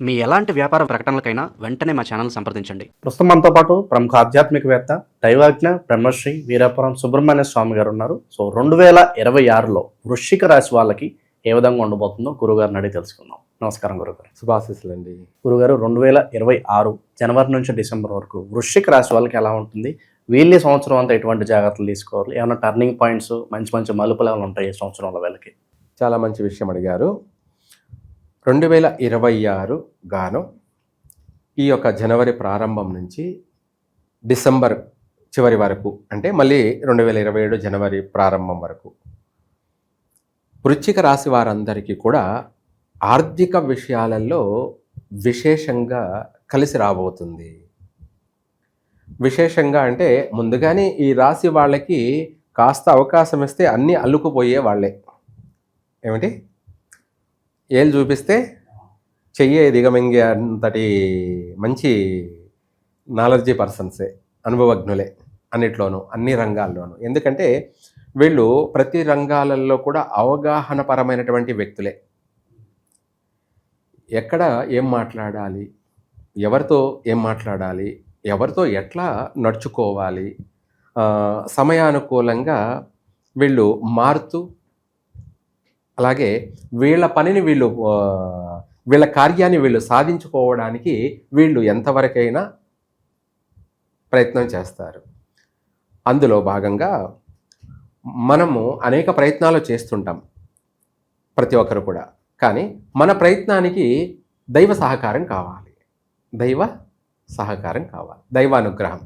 మీ ఎలాంటి వ్యాపార ప్రకటనలకైనా వెంటనే మా ఛానల్ సంప్రదించండి. ప్రస్తుతం మనతో పాటు ప్రముఖ ఆధ్యాత్మికవేత్త దైవాజ్ఞ బ్రహ్మశ్రీ వీరాపురం సుబ్రహ్మణ్య స్వామి గారు ఉన్నారు సో రెండు వేల ఇరవై ఆరులో వృశ్చిక రాశి వాళ్ళకి ఏ విధంగా ఉండబోతుందో గురుగారిని అడిగి తెలుసుకుందాం. నమస్కారం గురుగారు. శుభాశీస్సులండి. గురుగారు రెండు వేల ఇరవై ఆరు జనవరి నుంచి డిసెంబర్ వరకు వృశ్చిక రాశి వాళ్ళకి ఎలా ఉంటుంది? వీళ్ళని సంవత్సరం అంతా ఎటువంటి జాగ్రత్తలు తీసుకోవాలి? ఏమైనా టర్నింగ్ పాయింట్స్ మంచి మంచి మలుపులు ఏమైనా ఉంటాయి ఈ సంవత్సరంలో వీళ్ళకి? చాలా మంచి విషయం అడిగారు. రెండు వేల ఇరవై ఆరు గాను ఈ యొక్క జనవరి ప్రారంభం నుంచి డిసెంబర్ చివరి వరకు అంటే మళ్ళీ రెండు వేల ఇరవై ఏడు జనవరి ప్రారంభం వరకు వృచ్చిక రాశి వారందరికీ కూడా ఆర్థిక విషయాలలో విశేషంగా కలిసి రాబోతుంది. విశేషంగా అంటే ముందుగానే ఈ రాశి వాళ్ళకి కాస్త అవకాశం ఇస్తే అన్నీ అల్లుకుపోయే వాళ్ళే. ఏమిటి? ఏళ్ళు చూపిస్తే చెయ్యే దిగమింగే అంతటి మంచి నాలెడ్జీ పర్సన్సే అనుభవజ్ఞులే అన్నిట్లోనూ అన్ని రంగాల్లోనూ. ఎందుకంటే వీళ్ళు ప్రతి రంగాలలో కూడా అవగాహనపరమైనటువంటి వ్యక్తులే. ఎక్కడ ఏం మాట్లాడాలి ఎవరితో ఏం మాట్లాడాలి ఎవరితో ఎట్లా నడుచుకోవాలి సమయానుకూలంగా వీళ్ళు మారుతూ అలాగే వీళ్ళ పనిని వీళ్ళు వీళ్ళ కార్యాన్ని వీళ్ళు సాధించుకోవడానికి వీళ్ళు ఎంతవరకైనా ప్రయత్నం చేస్తారు. అందులో భాగంగా మనము అనేక ప్రయత్నాలు చేస్తుంటాం ప్రతి ఒక్కరు కూడా. కానీ మన ప్రయత్నానికి దైవ సహకారం కావాలి. దైవ సహకారం కావాలి. దైవానుగ్రహం.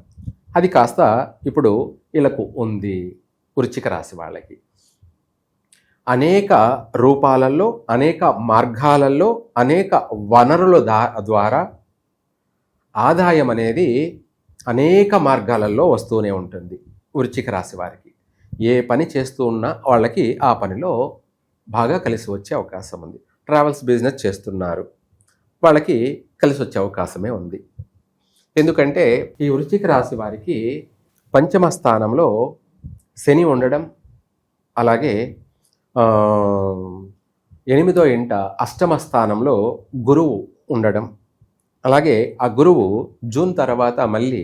అది కాస్త ఇప్పుడు వీళ్ళకు ఉంది. వృచ్చిక రాశి వాళ్ళకి. అనేక రూపాలలో అనేక మార్గాలలో అనేక వనరుల దా ద్వారా ఆదాయం అనేది అనేక మార్గాలలో వస్తూనే ఉంటుంది వృచ్చిక రాశి వారికి. ఏ పని చేస్తూ ఉన్నా వాళ్ళకి ఆ పనిలో బాగా కలిసి వచ్చే అవకాశం ఉంది. ట్రావెల్స్ బిజినెస్ చేస్తున్నారు. వాళ్ళకి కలిసి వచ్చే అవకాశమే ఉంది. ఎందుకంటే ఈ వృచ్చిక రాశి వారికి పంచమ స్థానంలో శని ఉండడం అలాగే ఎనిమిదో ఇంట అష్టమ స్థానంలో గురువు ఉండడం. అలాగే ఆ గురువు జూన్ తర్వాత మళ్ళీ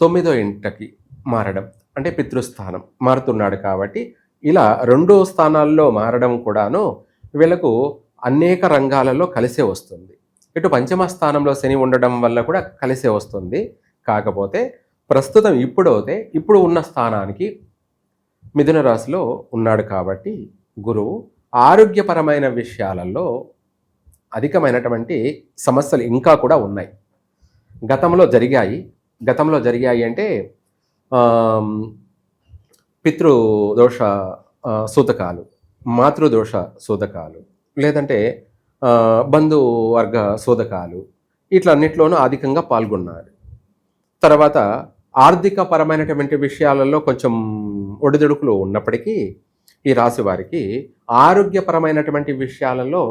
తొమ్మిదో ఇంటకి మారడం. అంటే పితృస్థానం మారుతున్నాడు కాబట్టి ఇలా రెండు స్థానాల్లో మారడం కూడాను వీళ్ళకు అనేక రంగాలలో కలిసే వస్తుంది. ఇటు పంచమ స్థానంలో శని ఉండడం వల్ల కూడా కలిసే వస్తుంది. కాకపోతే ప్రస్తుతం ఇప్పుడైతే ఇప్పుడు ఉన్న స్థానానికి మిథున రాశిలో ఉన్నాడు కాబట్టి గురువు ఆరోగ్యపరమైన విషయాలలో అధికమైనటువంటి సమస్యలు ఇంకా కూడా ఉన్నాయి. గతంలో జరిగాయి. గతంలో జరిగాయి అంటే పితృదోష సూతకాలు మాతృదోష సూతకాలు లేదంటే బంధువర్గ సూతకాలు ఇట్లన్నిట్లోనూ అధికంగా పాల్గొన్నారు తర్వాత ఆర్థిక పరమైనటువంటి విషయాలలో కొంచెం ఒడిదుడుకులు ఉన్నప్పటికీ ఈ రాశి వారికి ఆరోగ్యపరమైనటువంటి విషయాలలో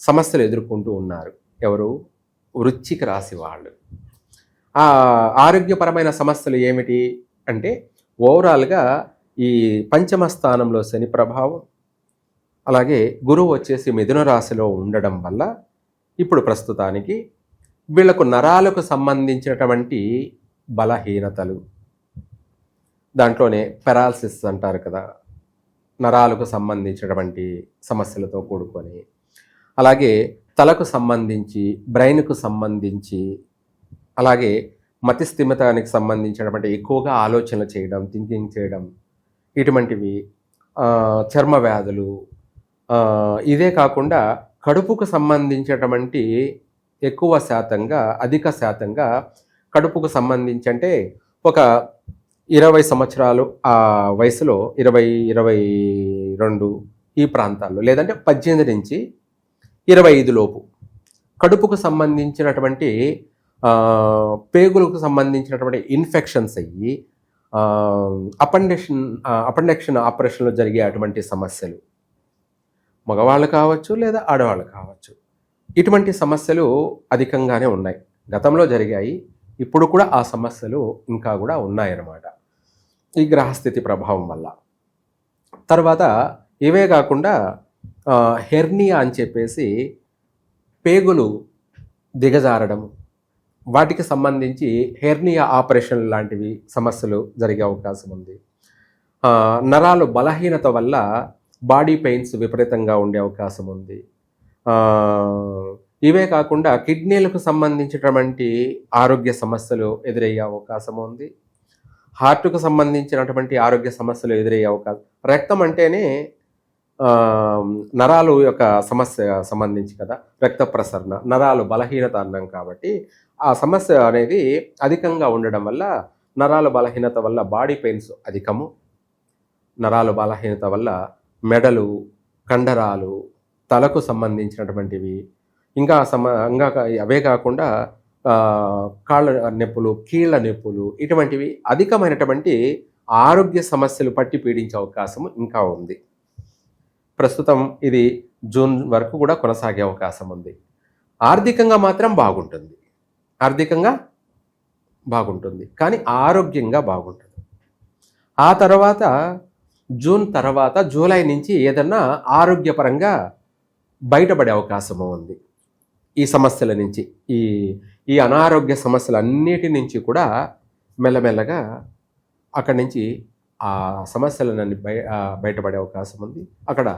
సమస్యలు ఎదుర్కొంటూ ఉన్నారు. ఎవరు? వృచ్చిక రాశి వాళ్ళు. ఆ ఆరోగ్యపరమైన సమస్యలు ఏమిటి అంటే ఓవరాల్గా ఈ పంచమ స్థానంలో శని ప్రభావం అలాగే గురువు వచ్చేసి మిథున రాశిలో ఉండడం వల్ల ఇప్పుడు ప్రస్తుతానికి వీళ్ళకు నరాలకు సంబంధించినటువంటి బలహీనతలు దాంట్లోనే పెరాలసిస్ అంటారు కదా. నరాలకు సంబంధించినటువంటి సమస్యలతో కూడుకొని అలాగే తలకు సంబంధించి బ్రెయిన్కు సంబంధించి అలాగే మతి స్థిమితానికి సంబంధించినటువంటి ఎక్కువగా ఆలోచనలు చేయడం థింకింగ్ చేయడం ఇటువంటివి చర్మ వ్యాధులు ఇదే కాకుండా కడుపుకు సంబంధించినటువంటి ఎక్కువ శాతంగా అధిక శాతంగా కడుపుకు సంబంధించి అంటే ఒక ఇరవై సంవత్సరాలు ఆ వయసులో ఇరవై ఇరవై రెండు ఈ ప్రాంతాల్లో లేదంటే పద్దెనిమిది నుంచి ఇరవై ఐదు లోపు కడుపుకు సంబంధించినటువంటి పేగులకు సంబంధించినటువంటి ఇన్ఫెక్షన్స్ అయ్యి అపెండెషన్ అపెండెక్షన్ ఆపరేషన్లో జరిగే అటువంటి సమస్యలు మగవాళ్ళు కావచ్చు లేదా ఆడవాళ్ళు కావచ్చు ఇటువంటి సమస్యలు అధికంగానే ఉన్నాయి. గతంలో జరిగాయి ఇప్పుడు కూడా ఆ సమస్యలు ఇంకా కూడా ఉన్నాయన్నమాట. ఈ గ్రహస్థితి ప్రభావం వల్ల. తర్వాత ఇవే కాకుండా హెర్నియా అని చెప్పేసి పేగులు దిగజారడం. వాటికి సంబంధించి హెర్నియా ఆపరేషన్ లాంటివి సమస్యలు జరిగే అవకాశం ఉంది. నరాలు బలహీనత వల్ల బాడీ పెయిన్స్ విపరీతంగా ఉండే అవకాశం ఉంది. ఇవే కాకుండా కిడ్నీలకు సంబంధించినటువంటి ఆరోగ్య సమస్యలు ఎదురయ్యే అవకాశం ఉంది. హార్ట్కు సంబంధించినటువంటి ఆరోగ్య సమస్యలు ఎదురయ్యే అవకాశం. రక్తం అంటేనే నరాలు యొక్క సమస్య సంబంధించి కదా రక్త ప్రసరణ నరాలు బలహీనత అన్నాం కాబట్టి ఆ సమస్య అనేది అధికంగా ఉండడం వల్ల నరాల బలహీనత వల్ల బాడీ పెయిన్స్ అధికము. నరాల బలహీనత వల్ల మెడలు కండరాలు తలకు సంబంధించినటువంటివి ఇంకా సమ ఇంకా అవే కాకుండా కాళ్ళ నొప్పులు కీళ్ళ నొప్పులు ఇటువంటివి అధికమైనటువంటి ఆరోగ్య సమస్యలు పట్టి పీడించే అవకాశం ఇంకా ఉంది. ప్రస్తుతం ఇది జూన్ వరకు కూడా కొనసాగే అవకాశం ఉంది. ఆర్థికంగా మాత్రం బాగుంటుంది. ఆర్థికంగా బాగుంటుంది. కానీ ఆరోగ్యంగా బాగుంటుంది. ఆ తర్వాత జూన్ తర్వాత జూలై నుంచి ఏదన్నా ఆరోగ్యపరంగా బయటపడే అవకాశము ఉంది. ఈ సమస్యల నుంచి ఈ ఈ అనారోగ్య సమస్యలన్నిటి నుంచి కూడా మెల్లమెల్లగా అక్కడి నుంచి ఆ సమస్యలన్నీ బయ బయటపడే అవకాశం ఉంది. అక్కడ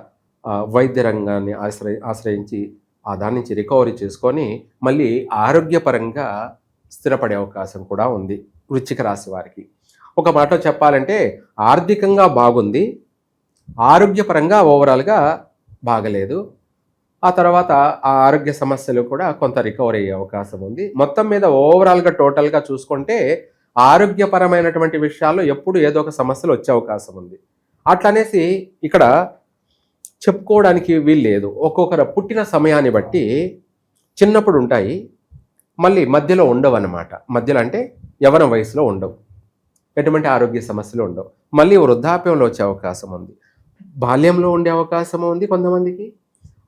వైద్య రంగాన్ని ఆశ్రయి ఆశ్రయించి ఆ దాని నుంచి రికవరీ చేసుకొని మళ్ళీ ఆరోగ్యపరంగా స్థిరపడే అవకాశం కూడా ఉంది వృచ్చిక రాశి వారికి. ఒక మాట చెప్పాలంటే ఆర్థికంగా బాగుంది ఆరోగ్యపరంగా ఓవరాల్గా బాగలేదు ఆ తర్వాత ఆ ఆరోగ్య సమస్యలు కూడా కొంత రికవర్ అయ్యే అవకాశం ఉంది. మొత్తం మీద ఓవరాల్గా టోటల్గా చూసుకుంటే ఆరోగ్యపరమైనటువంటి విషయాల్లో ఎప్పుడు ఏదో ఒక సమస్యలు వచ్చే అవకాశం ఉంది. అట్లనేసి ఇక్కడ చెప్పుకోవడానికి వీలు లేదు. ఒక్కొక్కరు పుట్టిన సమయాన్ని బట్టి చిన్నప్పుడు ఉంటాయి మళ్ళీ మధ్యలో ఉండవు అన్నమాట మధ్యలో అంటే యవన వయసులో ఉండవు. ఎటువంటి ఆరోగ్య సమస్యలు ఉండవు. మళ్ళీ వృద్ధాప్యంలో వచ్చే అవకాశం ఉంది. బాల్యంలో ఉండే అవకాశం ఉంది కొంతమందికి.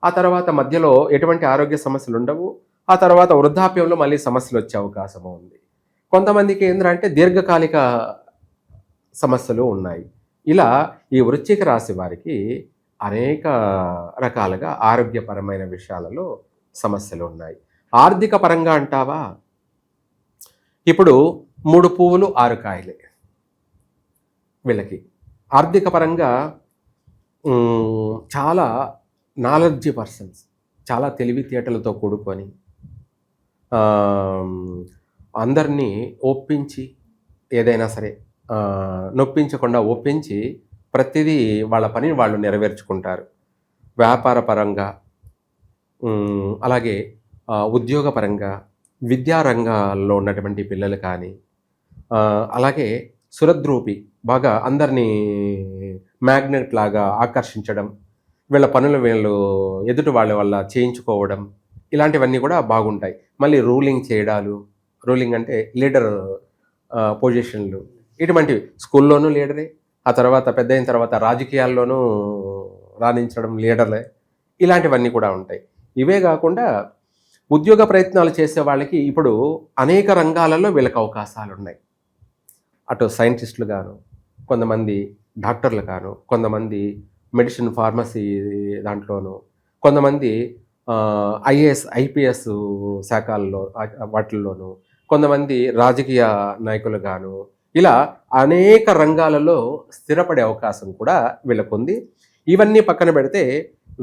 ఆ తర్వాత మధ్యలో ఎటువంటి ఆరోగ్య సమస్యలు ఉండవు. ఆ తర్వాత వృద్ధాప్యంలో మళ్ళీ సమస్యలు వచ్చే అవకాశం ఉంది. కొంతమందికి ఏంటంటే దీర్ఘకాలిక సమస్యలు ఉన్నాయి. ఇలా ఈ వృశ్చిక రాశి వారికి అనేక రకాలుగా ఆరోగ్యపరమైన విషయాలలో సమస్యలు ఉన్నాయి. ఆర్థిక పరంగా అంటావా? ఇప్పుడు మూడు పువ్వులు ఆరు కాయలే. వీళ్ళకి ఆర్థిక పరంగా చాలా నాలెడ్జీ పర్సన్స్ చాలా తెలివితేటలతో కూడుకొని అందరినీ ఒప్పించి ఏదైనా సరే నొప్పించకుండా ఒప్పించి ప్రతిదీ వాళ్ళ పనిని వాళ్ళు నెరవేర్చుకుంటారు. వ్యాపార పరంగా అలాగే ఉద్యోగపరంగా విద్యారంగాల్లో ఉన్నటువంటి పిల్లలు కానీ అలాగే సురద్రూపి బాగా అందరినీ మ్యాగ్నెట్ లాగా ఆకర్షించడం వీళ్ళ పనులు వీళ్ళు ఎదుటి వాళ్ళ వల్ల చేయించుకోవడం ఇలాంటివన్నీ కూడా బాగుంటాయి. మళ్ళీ రూలింగ్ చేయడాలు రూలింగ్ అంటే లీడర్ పొజిషన్లు ఇటువంటివి. స్కూల్లోనూ లీడరే ఆ తర్వాత పెద్ద అయిన తర్వాత రాజకీయాల్లోనూ రాణించడం లీడర్లే ఇలాంటివన్నీ కూడా ఉంటాయి. ఇవే కాకుండా ఉద్యోగ ప్రయత్నాలు చేసే వాళ్ళకి ఇప్పుడు అనేక రంగాలలో వీళ్ళకి అవకాశాలు ఉన్నాయి అటు సైంటిస్టులు గాను కొంతమంది డాక్టర్లు గాను కొంతమంది మెడిసిన్ ఫార్మసీ దాంట్లోనూ. కొంతమంది ఐఏఎస్ ఐపీఎస్ శాఖల్లో వాటిల్లోనూ. కొంతమంది రాజకీయ నాయకులు గాను. ఇలా అనేక రంగాలలో స్థిరపడే అవకాశం కూడా వీళ్ళకుంది. ఇవన్నీ పక్కన పెడితే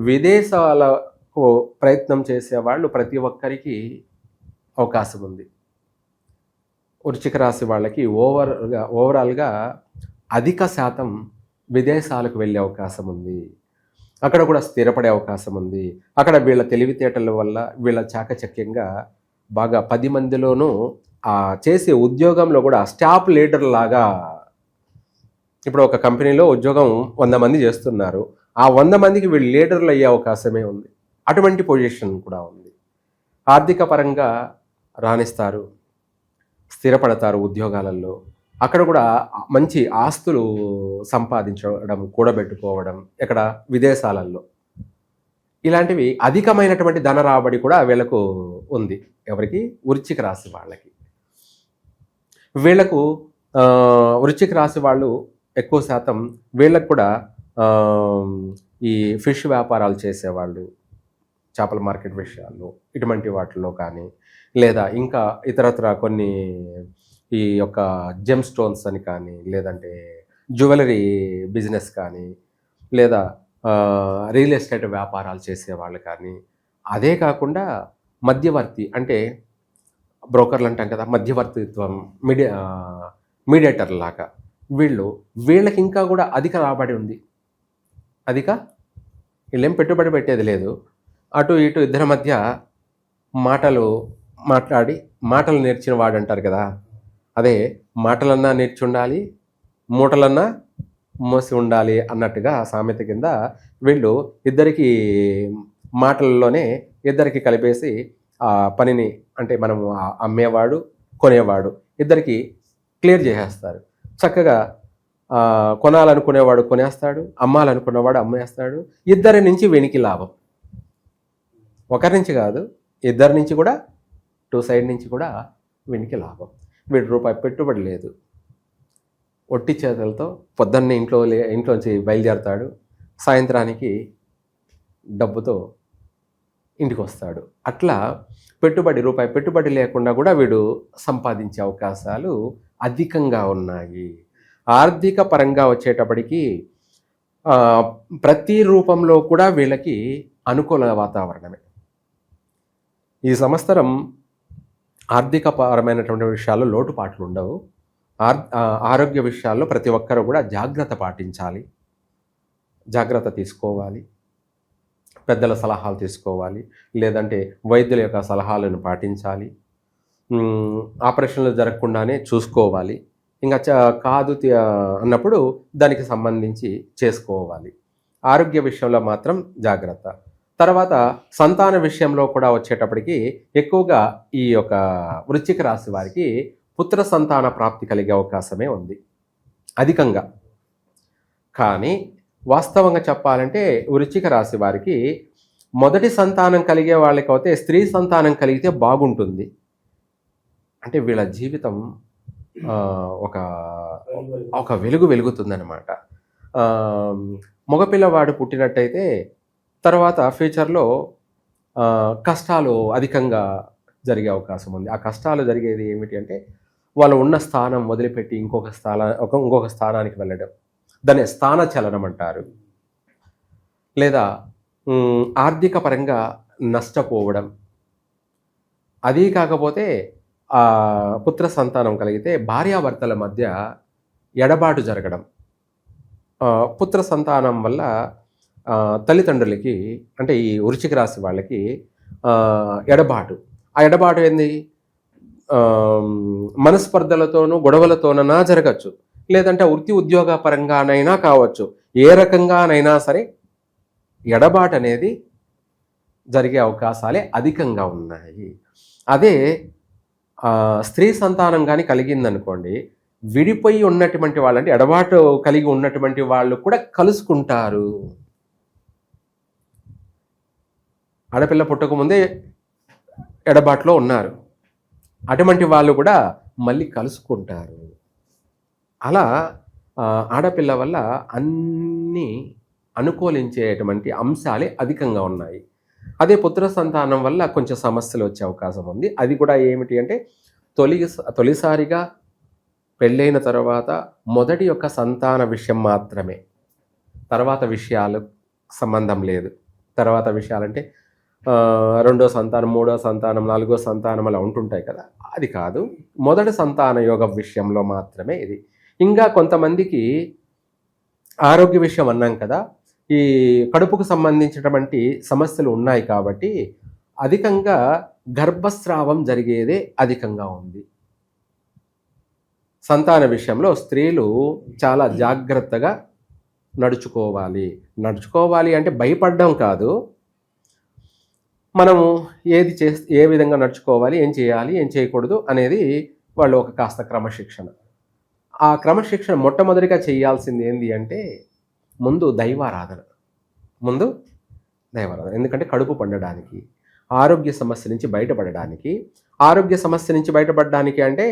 విదేశాలకు ప్రయత్నం చేసే వాళ్ళు ప్రతి ఒక్కరికి అవకాశం ఉంది. వృశ్చిక రాశి వాళ్ళకి ఓవర్గా ఓవరాల్గా అధిక శాతం విదేశాలకు వెళ్ళే అవకాశం ఉంది. అక్కడ కూడా స్థిరపడే అవకాశం ఉంది. అక్కడ వీళ్ళ తెలివితేటల వల్ల వీళ్ళ చాకచక్యంగా బాగా పది మందిలోనూ ఆ చేసే ఉద్యోగంలో కూడా స్టాఫ్ లీడర్ లాగా ఇప్పుడు ఒక కంపెనీలో ఉద్యోగం వంద మంది చేస్తున్నారు. ఆ వంద మందికి వీళ్ళు లీడర్లు అయ్యే అవకాశమే ఉంది. అటువంటి పొజిషన్ కూడా ఉంది. ఆర్థిక పరంగా రాణిస్తారు. స్థిరపడతారు ఉద్యోగాలలో. అక్కడ కూడా మంచి ఆస్తులు సంపాదించడం కూడబెట్టుకోవడం ఇక్కడ విదేశాలలో ఇలాంటివి అధికమైనటువంటి ధన రాబడి కూడా వీళ్ళకు ఉంది. ఎవరికి? వృచ్చిక రాశి వాళ్ళకి. వీళ్ళకు వృచ్చిక రాశి వాళ్ళు ఎక్కువ శాతం వీళ్ళకు కూడా ఈ ఫిష్ వ్యాపారాలు చేసేవాళ్ళు చేపల మార్కెట్ విషయాల్లో ఇటువంటి వాటిల్లో కానీ లేదా ఇంకా ఇతరత్ర కొన్ని ఈ యొక్క జెమ్ స్టోన్స్ అని కానీ లేదంటే జ్యువెలరీ బిజినెస్ కానీ లేదా రియల్ ఎస్టేట్ వ్యాపారాలు చేసేవాళ్ళు కానీ అదే కాకుండా మధ్యవర్తి అంటే బ్రోకర్లు అంటాం కదా మధ్యవర్తిత్వం మీడియా మీడియేటర్ లాగా వీళ్ళు వీళ్ళకి ఇంకా కూడా అధిక రాబడి ఉంది. అధిక? వీళ్ళేం పెట్టుబడి పెట్టేది లేదు. అటు ఇటు ఇద్దరి మధ్య మాటలు మాట్లాడి మాటలు నేర్చిన వాడు అంటారు కదా అదే మాటలన్నా నేర్చుండాలి మూటలన్నా మోసి ఉండాలి అన్నట్టుగా సామెత కింద వీళ్ళు ఇద్దరికి మాటలలోనే ఇద్దరికి కలిపేసి ఆ పనిని అంటే మనము అమ్మేవాడు కొనేవాడు ఇద్దరికి క్లియర్ చేసేస్తారు. చక్కగా కొనాలనుకునేవాడు కొనేస్తాడు అమ్మాలనుకున్నవాడు అమ్మేస్తాడు. ఇద్దరి నుంచి వెనికి లాభం. ఒకరి నుంచి కాదు ఇద్దరి నుంచి కూడా టూ సైడ్ నుంచి కూడా వెనికి లాభం. వీడి రూపాయి పెట్టుబడి లేదు. ఒట్టి చేతులతో పొద్దున్నే ఇంట్లో లే ఇంట్లోంచి బయలుదేరతాడు. సాయంత్రానికి డబ్బుతో ఇంటికి వస్తాడు అట్లా పెట్టుబడి రూపాయి పెట్టుబడి లేకుండా కూడా వీడు సంపాదించే అవకాశాలు అధికంగా ఉన్నాయి. ఆర్థిక పరంగా వచ్చేటప్పటికి ప్రతి రూపంలో కూడా వీళ్ళకి అనుకూల వాతావరణమే. ఈ సంవత్సరం ఆర్థిక పరమైనటువంటి విషయాల్లో లోటుపాట్లు ఉండవు. ఆర్ ఆ, ఆరోగ్య విషయాల్లో ప్రతి ఒక్కరు కూడా జాగ్రత్త పాటించాలి. జాగ్రత్త తీసుకోవాలి. పెద్దల సలహాలు తీసుకోవాలి. లేదంటే వైద్యుల యొక్క సలహాలను పాటించాలి. ఆపరేషన్లు జరగకుండానే చూసుకోవాలి. ఇంకా చ కాదు అన్నప్పుడు దానికి సంబంధించి చేసుకోవాలి. ఆరోగ్య విషయంలో మాత్రం జాగ్రత్త. తర్వాత సంతాన విషయంలో కూడా వచ్చేటప్పటికి ఎక్కువగా ఈ యొక్క వృశ్చిక రాశి వారికి పుత్ర సంతాన ప్రాప్తి కలిగే అవకాశమే ఉంది. అధికంగా. కానీ వాస్తవంగా చెప్పాలంటే వృశ్చిక రాశి వారికి మొదటి సంతానం కలిగే వాళ్ళకైతే స్త్రీ సంతానం కలిగితే బాగుంటుంది. అంటే వీళ్ళ జీవితం ఒక ఒక వెలుగు వెలుగుతుందనమాట మగపిల్లవాడు పుట్టినట్టయితే తర్వాత ఫ్యూచర్లో కష్టాలు అధికంగా జరిగే అవకాశం ఉంది. ఆ కష్టాలు జరిగేది ఏమిటి అంటే వాళ్ళు ఉన్న స్థానం వదిలిపెట్టి ఇంకొక స్థాన ఒక ఇంకొక స్థానానికి వెళ్ళడం. దాన్ని స్థాన చలనం అంటారు. లేదా ఆర్థిక పరంగా నష్టపోవడం. అదీ కాకపోతే పుత్ర సంతానం కలిగితే భార్యాభర్తల మధ్య ఎడబాటు జరగడం. పుత్ర సంతానం వల్ల తల్లిదండ్రులకి అంటే ఈ వృశ్చిక రాశి వాళ్ళకి ఎడబాటు. ఆ ఎడబాటు ఏంది? మనస్పర్ధలతోనూ గొడవలతోనైనా జరగచ్చు. లేదంటే వృత్తి ఉద్యోగ పరంగానైనా కావచ్చు. ఏ రకంగానైనా సరే ఎడబాటు అనేది జరిగే అవకాశాలే అధికంగా ఉన్నాయి. అదే స్త్రీ సంతానం కానీ కలిగిందనుకోండి విడిపోయి ఉన్నటువంటి వాళ్ళంటే ఎడబాటు కలిగి ఉన్నటువంటి వాళ్ళు కూడా కలుసుకుంటారు. ఆడపిల్ల పుట్టకముందే ఎడబాటులో ఉన్నారు. అటువంటి వాళ్ళు కూడా మళ్ళీ కలుసుకుంటారు. అలా ఆడపిల్ల వల్ల అన్నీ అనుకూలించేటువంటి అంశాలే అధికంగా ఉన్నాయి. అదే పుత్ర సంతానం వల్ల కొంచెం సమస్యలు వచ్చే అవకాశం ఉంది. అది కూడా ఏమిటి అంటే తొలి తొలిసారిగా పెళ్ళైన తర్వాత మొదటి యొక్క సంతాన విషయం మాత్రమే. తర్వాత విషయాలు సంబంధం లేదు. తర్వాత విషయాలంటే రెండో సంతానం మూడో సంతానం నాలుగో సంతానం అలా ఉంటుంటాయి కదా. అది కాదు. మొదటి సంతాన యోగ విషయంలో మాత్రమే ఇది. ఇంకా కొంతమందికి ఆరోగ్య విషయం అన్నాం కదా. ఈ కడుపుకు సంబంధించినటువంటి సమస్యలు ఉన్నాయి కాబట్టి అధికంగా గర్భస్రావం జరిగేదే అధికంగా ఉంది. సంతాన విషయంలో స్త్రీలు చాలా జాగ్రత్తగా నడుచుకోవాలి. నడుచుకోవాలి అంటే భయపడడం కాదు. మనము ఏది చే ఏ విధంగా నడుచుకోవాలి ఏం చేయాలి ఏం చేయకూడదు అనేది వాళ్ళు ఒక కాస్త క్రమశిక్షణ. ఆ క్రమశిక్షణ మొట్టమొదటిగా చేయాల్సింది ఏంది అంటే ముందు దైవారాధన. ముందు దైవారాధన. ఎందుకంటే కడుపు పండడానికి ఆరోగ్య సమస్య నుంచి బయటపడడానికి ఆరోగ్య సమస్య నుంచి బయటపడడానికి అంటే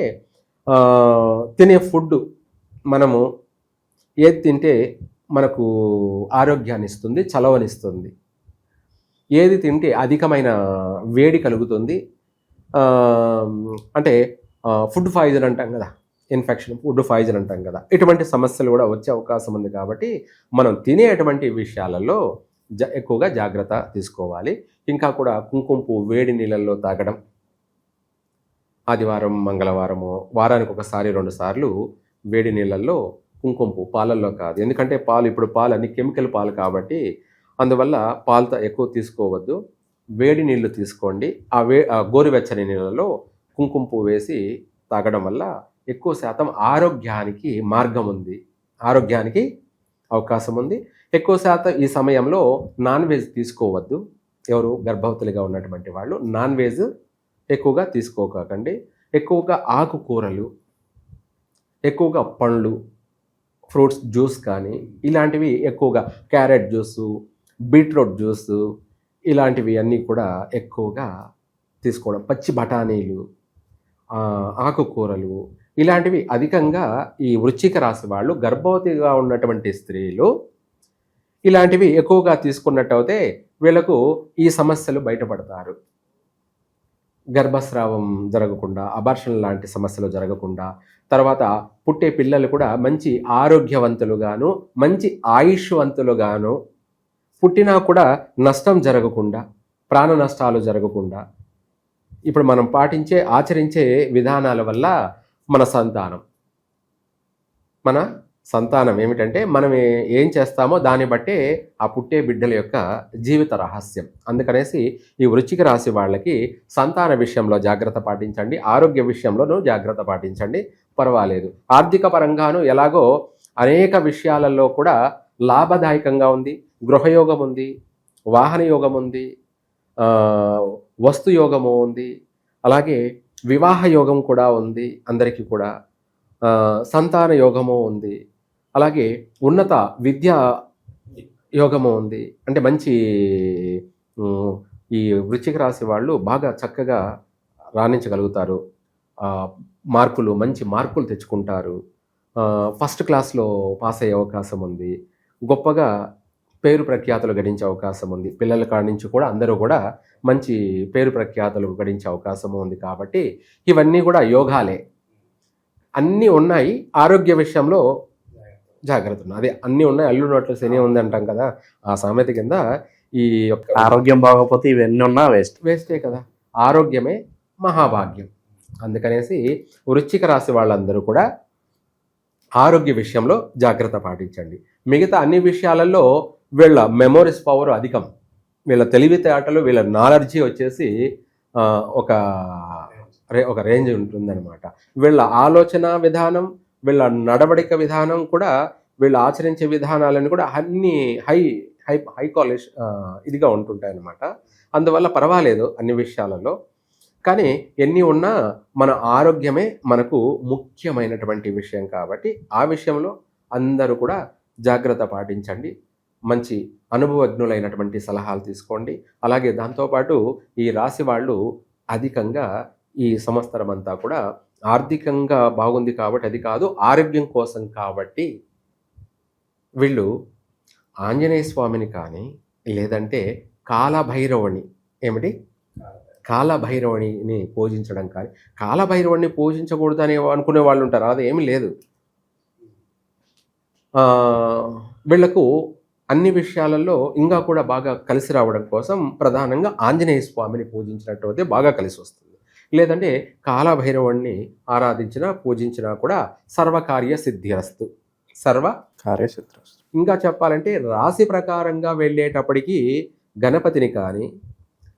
తినే ఫుడ్ మనము ఏది తింటే మనకు ఆరోగ్యాన్ని ఇస్తుంది చలవనిస్తుంది. ఏది తింటే అధికమైన వేడి కలుగుతుంది. అంటే ఫుడ్ పాయిజన్ అంటాం కదా. ఇన్ఫెక్షన్ ఫుడ్ పాయిజన్ అంటాం కదా. ఇటువంటి సమస్యలు కూడా వచ్చే అవకాశం ఉంది కాబట్టి మనం తినేటువంటి విషయాలలో జ ఎక్కువగా జాగ్రత్త తీసుకోవాలి. ఇంకా కూడా కుంకుమ పువ్వు వేడి నీళ్ళల్లో తాగడం. ఆదివారం మంగళవారము వారానికి ఒకసారి రెండు సార్లు వేడి నీళ్ళల్లో కుంకుమ పువ్వు పాలల్లో కాదు. ఎందుకంటే పాలు ఇప్పుడు పాలు అన్ని కెమికల్ పాలు కాబట్టి అందువల్ల పాలతో ఎక్కువ తీసుకోవద్దు. వేడి నీళ్ళు తీసుకోండి. ఆ వే ఆ గోరువెచ్చని నీళ్ళలో కుంకుమ పువ్వు వేసి తాగడం వల్ల ఎక్కువ శాతం ఆరోగ్యానికి మార్గం ఉంది. ఆరోగ్యానికి అవకాశం ఉంది. ఎక్కువ శాతం ఈ సమయంలో నాన్ వెజ్ తీసుకోవద్దు. ఎవరు గర్భవతులుగా ఉన్నటువంటి వాళ్ళు నాన్ వెజ్ ఎక్కువగా తీసుకోకండి. ఎక్కువగా ఆకుకూరలు ఎక్కువగా పండ్లు ఫ్రూట్స్ జ్యూస్ కానీ ఇలాంటివి ఎక్కువగా క్యారెట్ జ్యూసు బీట్రూట్ జ్యూసు ఇలాంటివి అన్నీ కూడా ఎక్కువగా తీసుకోవడం. పచ్చి బఠానీలు ఆకుకూరలు ఇలాంటివి అధికంగా ఈ వృచ్చిక రాశి వాళ్ళు గర్భవతిగా ఉన్నటువంటి స్త్రీలు ఇలాంటివి ఎక్కువగా తీసుకున్నట్టయితే వీళ్ళకు ఈ సమస్యలు బయటపడతారు. గర్భస్రావం జరగకుండా అబార్షన్ లాంటి సమస్యలు జరగకుండా తర్వాత పుట్టే పిల్లలు కూడా మంచి ఆరోగ్యవంతులుగాను మంచి ఆయుష్వంతులుగాను పుట్టినా కూడా నష్టం జరగకుండా ప్రాణ నష్టాలు జరగకుండా ఇప్పుడు మనం పాటించే ఆచరించే విధానాల వల్ల మన సంతానం. మన సంతానం ఏమిటంటే మనం ఏం చేస్తామో దాన్ని బట్టే ఆ పుట్టే బిడ్డల యొక్క జీవిత రహస్యం. అందుకనేసి ఈ వృచ్చిక రాశి వాళ్ళకి సంతాన విషయంలో జాగ్రత్త పాటించండి ఆరోగ్య విషయంలోనూ జాగ్రత్త పాటించండి పర్వాలేదు. ఆర్థిక పరంగాను ఎలాగో అనేక విషయాలలో కూడా లాభదాయకంగా ఉంది. గృహయోగం ఉంది వాహన యోగం ఉంది వస్తు యోగము ఉంది అలాగే వివాహ యోగం కూడా ఉంది అందరికీ కూడా సంతాన యోగము ఉంది అలాగే ఉన్నత విద్యా యోగము ఉంది. అంటే మంచి ఈ వృశ్చిక రాశి వాళ్ళు బాగా చక్కగా రాణించగలుగుతారు. మార్కులు మంచి మార్కులు తెచ్చుకుంటారు. ఫస్ట్ క్లాస్లో పాస్ అయ్యే అవకాశం ఉంది గొప్పగా పేరు ప్రఖ్యాతులు గడించే అవకాశం ఉంది. పిల్లల కాడి నుంచి కూడా అందరూ కూడా మంచి పేరు ప్రఖ్యాతులు గడించే అవకాశం ఉంది కాబట్టి ఇవన్నీ కూడా యోగాలే. అన్నీ ఉన్నాయి. ఆరోగ్య విషయంలో జాగ్రత్త ఉన్నాయి అదే అన్నీ ఉన్నాయి. అల్లు నోట్ల శని ఉంది అంటాం కదా. ఆ సామెత కింద ఈ యొక్క ఆరోగ్యం బాగోకపోతే ఇవన్నీ ఉన్నా వేస్ట్. వేస్టే కదా. ఆరోగ్యమే మహాభాగ్యం. అందుకనేసి వృశ్చిక రాశి వాళ్ళందరూ కూడా ఆరోగ్య విషయంలో జాగ్రత్త పాటించండి. మిగతా అన్ని విషయాలలో వీళ్ళ మెమోరీస్ పవర్ అధికం. వీళ్ళ తెలివితేటలు వీళ్ళ నాలెడ్జీ వచ్చేసి ఒక రే ఒక రేంజ్ ఉంటుందన్నమాట. వీళ్ళ ఆలోచన విధానం వీళ్ళ నడవడిక విధానం కూడా వీళ్ళు ఆచరించే విధానాలను కూడా అన్ని హై హై హై కాలేజ్ ఇదిగా ఉంటుంటాయి అన్నమాట అందువల్ల పర్వాలేదు అన్ని విషయాలలో. కానీ ఎన్ని ఉన్నా మన ఆరోగ్యమే మనకు ముఖ్యమైనటువంటి విషయం కాబట్టి ఆ విషయంలో అందరూ కూడా జాగ్రత్త పాటించండి. మంచి అనుభవజ్ఞులైనటువంటి సలహాలు తీసుకోండి. అలాగే దాంతోపాటు ఈ రాశి వాళ్ళు అధికంగా ఈ సంవత్సరం అంతా కూడా ఆర్థికంగా బాగుంది కాబట్టి అది కాదు ఆరోగ్యం కోసం కాబట్టి వీళ్ళు ఆంజనేయ స్వామిని కానీ లేదంటే కాలభైరవుని ఏమిటి? కాలభైరవుని పూజించడం కానీ కాలభైరవుని అని అనుకునే వాళ్ళు ఉంటారు. అది ఏమీ లేదు వీళ్ళకు అన్ని విషయాలలో ఇంకా కూడా బాగా కలిసి రావడం కోసం ప్రధానంగా ఆంజనేయ స్వామిని పూజించినట్టు బాగా కలిసి వస్తుంది. లేదంటే కాలభైరవుణ్ణి ఆరాధించినా పూజించినా కూడా సర్వకార్య సిద్ధిరస్తు సర్వ కార్యసిద్ధి ఇంకా చెప్పాలంటే రాశి ప్రకారంగా వెళ్ళేటప్పటికి గణపతిని కానీ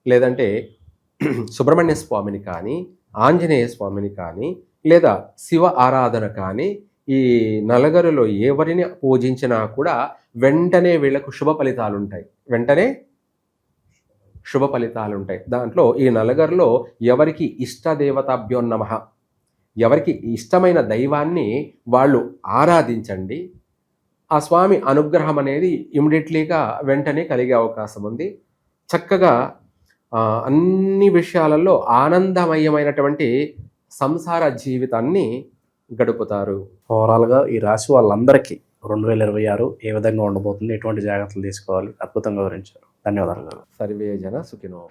లేదంటే సుబ్రహ్మణ్య స్వామిని కానీ ఆంజనేయ స్వామిని కానీ లేదా శివ ఆరాధన కానీ ఈ నలగరులో ఎవరిని పూజించినా కూడా వెంటనే వీళ్ళకు శుభ ఫలితాలు ఉంటాయి వెంటనే శుభ ఫలితాలు ఉంటాయి దాంట్లో ఈ నలగరులో ఎవరికి ఇష్ట ఎవరికి ఇష్టమైన దైవాన్ని వాళ్ళు ఆరాధించండి. ఆ స్వామి అనుగ్రహం అనేది ఇమ్మీడియట్లీగా వెంటనే కలిగే అవకాశం ఉంది. చక్కగా అన్ని విషయాలలో ఆనందమయమైనటువంటి సంసార జీవితాన్ని గడుపుతారు. ఓవరాల్గా ఈ రాశి వాళ్ళందరికీ రెండు వేల ఇరవై ఆరు ఏ విధంగా ఉండబోతుంది? ఎటువంటి జాగ్రత్తలు తీసుకోవాలి? అద్భుతంగా వివరించారు. ధన్యవాదాలు. సర్వే జన సుఖినో.